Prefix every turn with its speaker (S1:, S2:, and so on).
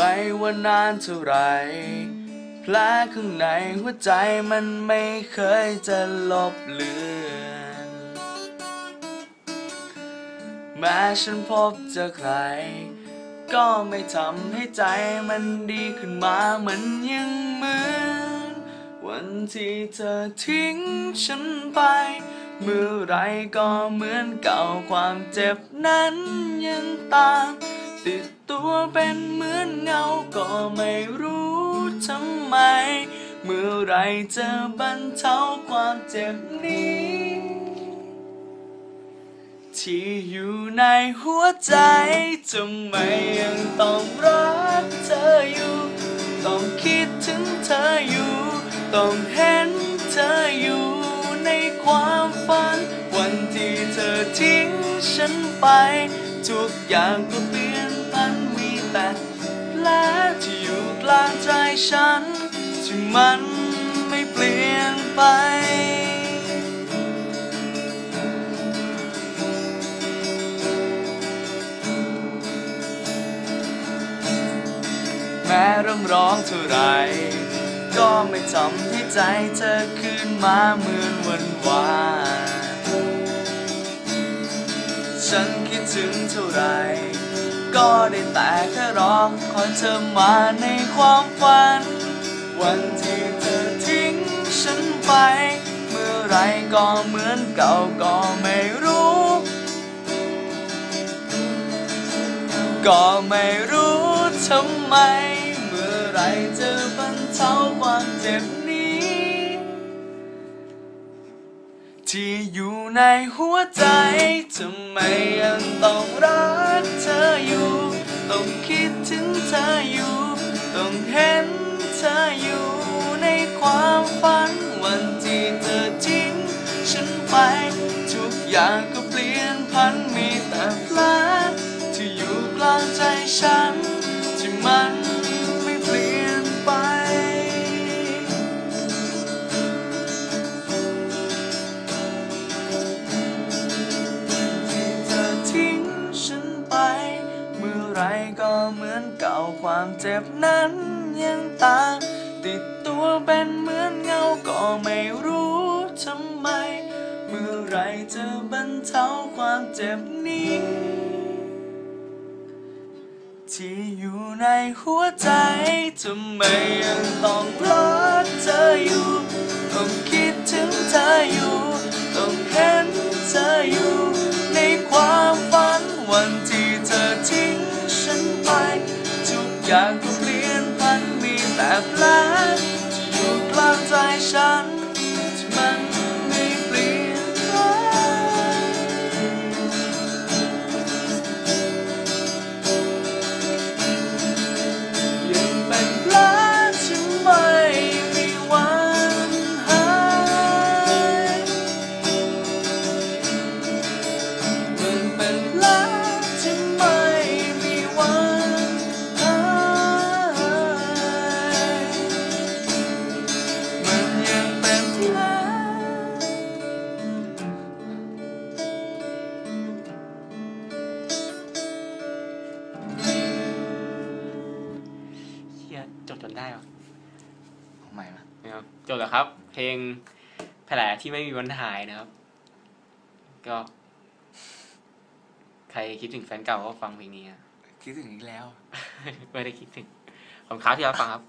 S1: ไม่ว่านานเท่าไหรแผลข้างในหัวใจมันไม่เคยจะลบเลือนแม้ฉันพบเจอใคร ก็ไม่ทำให้ใจมันดีขึ้นมาเหมือนยังเหมือนวันที่เธอทิ้งฉันไปเมื่อไรก็เหมือนเก่าความเจ็บนั้นยังตาม ติดตัวเป็นเหมือนเงาก็ไม่รู้ทำไม เมื่อไรจะบรรเทาความเจ็บนี้ ที่อยู่ในหัวใจทำไมยังต้องรักเธออยู่ ต้องคิดถึงเธออยู่ ต้องเห็นเธออยู่ในความฝัน วันที่เธอทิ้งฉันไป ทุกอย่างก็เปลี่ยนพัน ฉันที่มันไม่เปลี่ยนไป แม้เรื่องร้องเท่าไร ก็ไม่ทำให้ใจเธอคืนมาเหมือนวันวานฉันคิดถึงเท่าไร ก็ได้แต่แค่รอคอยเธอมาในความฝัน วันที่เธอทิ้งฉันไป เมื่อไรก็เหมือนเก่าก็ไม่รู้ ก็ไม่รู้ทำไม เมื่อไรจะบรรเทาความเจ็บนี้ ที่อยู่ในหัวใจทำไมยังต้องรักเธออยู่ ต้องคิดถึงเธออยู่ ต้องเห็นเธออยู่ในความฝันวันที่เธอทิ้งฉันไป ทุกอย่างก็เปลี่ยนพันมีแต่แผลที่อยู่กลางใจฉัน ความเจ็บนั้นยังตา ติดตัวเป็นเหมือนเงาก็ไม่รู้ทำไม เมื่อไรจะบรรเทาความเจ็บนี้ ที่อยู่ในหัวใจทำไมยังต้องรักเธอ ล
S2: ฮียจดจนได้ปะ
S1: เอาใหม่มา
S2: ไม่เอาจดแล้วครับ เพลงแผลที่ไม่มีวันหายนะครับ ก็ ใครคิดถึงแฟนเก่าก็ฟังเพลงนี้นะ
S1: คิดถึงอีกแล้ว
S2: ไม่ได้คิดถึงขอบคุณครับที่รับฟังครับ